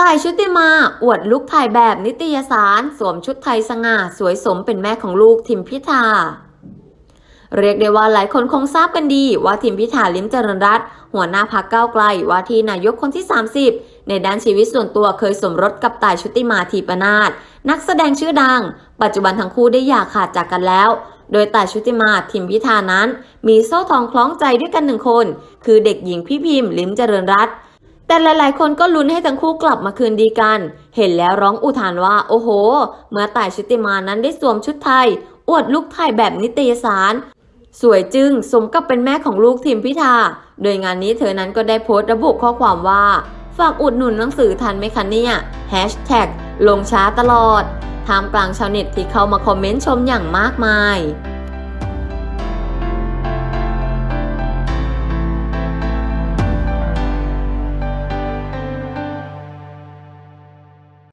ต่ายชุติมา อวดลุกถ่ายแบบนิตยสาร สวมชุดไทยสง่า สวยสมเป็นแม่ของลูกทิมพิธา เรียกได้ว่าหลายคนคงทราบกันดี ว่าทิมพิธาลิ้มเจริญรัตน์หัวหน้าพักก้าวไกล ว่าที่นายกคนที่ 30 ในด้านชีวิตส่วนตัวเคยสมรสกับต่ายชุติมาทีปนาศนักแสดงชื่อดัง ปัจจุบันทั้งคู่ได้หย่าขาดจากกันแล้วโดยต่ายชุติมาทิมพิธานั้น มีโซ่ทองคล้องใจด้วยกันหนึ่งคน คือเด็กหญิงพี่พิมพ์ ลิ้มเจริญรัตน์ แต่หลาย ๆ คนก็ลุ้นให้ทั้งคู่กลับมาคืนดีกัน เห็นแล้วร้องอุทานว่า โอ้โห เมื่อต่ายชุติมานั้นได้สวมชุดไทย อวดลุกไทยแบบนิตยสาร สวยจึงสมกับเป็นแม่ของลูกทีมพิธา โดยงานนี้เธอนั้นก็ได้โพสต์ระบุข้อความว่า ฝากอุดหนุนหนังสือทันไหมคะเนี่ยแฮชแท็กลงช้าตลอดท่ามกลางชาวเน็ตที่เข้ามาคอมเมนต์ชมอย่างมากมาย